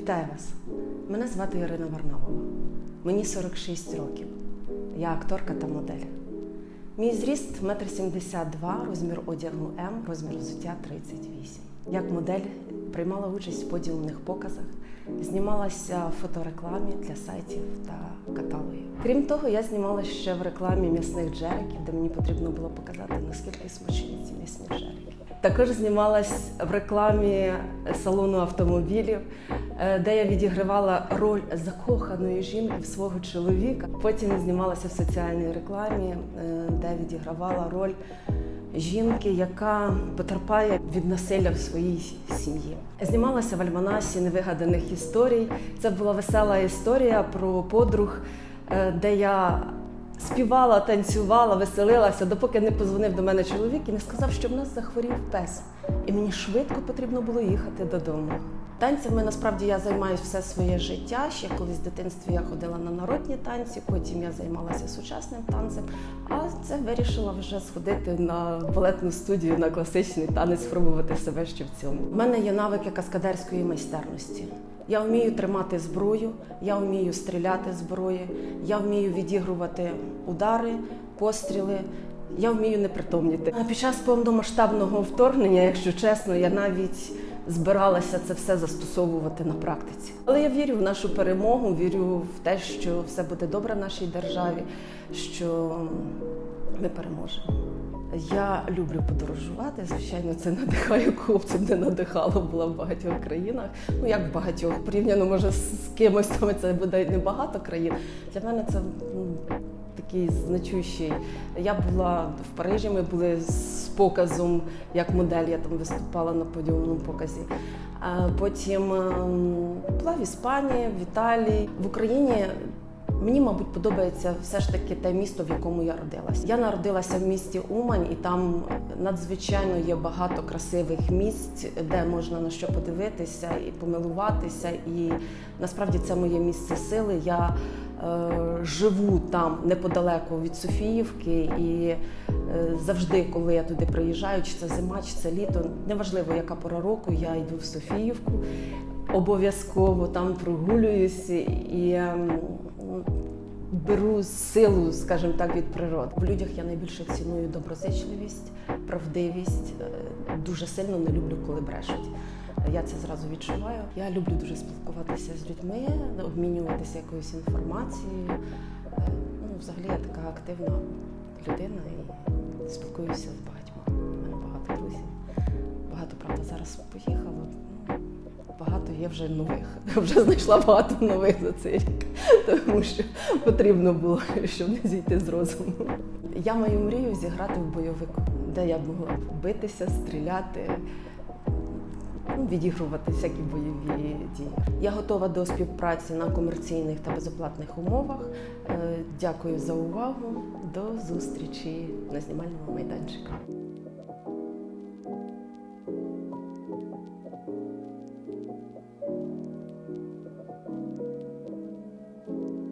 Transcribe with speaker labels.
Speaker 1: Вітаю вас! Мене звати Ірина Варнавова. Мені 46 років. Я акторка та модель. Мій зріст 1,72 м, розмір одягу М, розмір взуття 38. Як модель приймала участь в подіумних показах, знімалася в фоторекламі для сайтів та каталогів. Крім того, я знімалася ще в рекламі м'ясних джериків, де мені потрібно було показати, наскільки смачні ці м'ясні джерики. Також знімалась в рекламі салону автомобілів, е, де я відігравала роль закоханої жінки в свого чоловіка. Потім знімалася в соціальній рекламі, е, де відігравала роль жінки, яка потерпає від насилля в своїй сім'ї. Знімалася в альманасі невигаданих історій. Це була весела історія про подруг, е, де я співала, танцювала, веселилася, допоки не позвонив до мене чоловік і не сказав, що в нас захворів пес. І мені швидко потрібно було їхати додому. Танцями насправді я займаюся все своє життя. Ще колись в дитинстві я ходила на народні танці, потім я займалася сучасним танцем. А це вирішила вже сходити на балетну студію на класичний танець, спробувати себе ще в цьому. У мене є навики каскадерської майстерності. Я вмію тримати зброю, я вмію стріляти зброї, я вмію відігрувати удари, постріли. Я вмію непритомніти. Під час повномасштабного вторгнення, якщо чесно, я навіть збиралася це все застосовувати на практиці. Але я вірю в нашу перемогу, вірю в те, що все буде добре в нашій державі, що ми переможемо. Я люблю подорожувати. Звичайно, це надихає хлопців, не надихало була в багатьох країнах. Ну як в багатьох порівняно, може з кимось там це буде небагато країн. Для мене це ну, такий значущий. Я була в Парижі. Ми були з показом як модель. Я там виступала на подіумному показі. А потім ем, була в Іспанії, в Італії, в Україні. Мені, мабуть, подобається все ж таки те місто, в якому я родилася. Я народилася в місті Умань, і там надзвичайно є багато красивих місць, де можна на що подивитися і помилуватися. І насправді це моє місце сили. Я е, живу там неподалеку від Софіївки, і е, завжди, коли я туди приїжджаю, чи це зима, чи це літо, неважливо, яка пора року, я йду в Софіївку. Обов'язково там прогулююсь і ем, беру силу, скажімо так, від природи. В людях я найбільше ціную доброзичливість, правдивість. Е, Дуже сильно не люблю, коли брешуть. Я це зразу відчуваю. Я люблю дуже спілкуватися з людьми, обмінюватися якоюсь інформацією. Е, Ну, взагалі я така активна людина і спілкуюся з багатьма. У мене багато друзів. Багато правда зараз поїхало. Ну, багато є вже нових. Вже знайшла багато нових за цей рік, тому що потрібно було, щоб не зійти з розуму. Я маю мрію зіграти в бойовику, де я могла битися, стріляти. Ну, Відігрувати всякі бойові дії. Я готова до співпраці на комерційних та безоплатних умовах. Е, Дякую за увагу. До зустрічі на знімальному майданчику.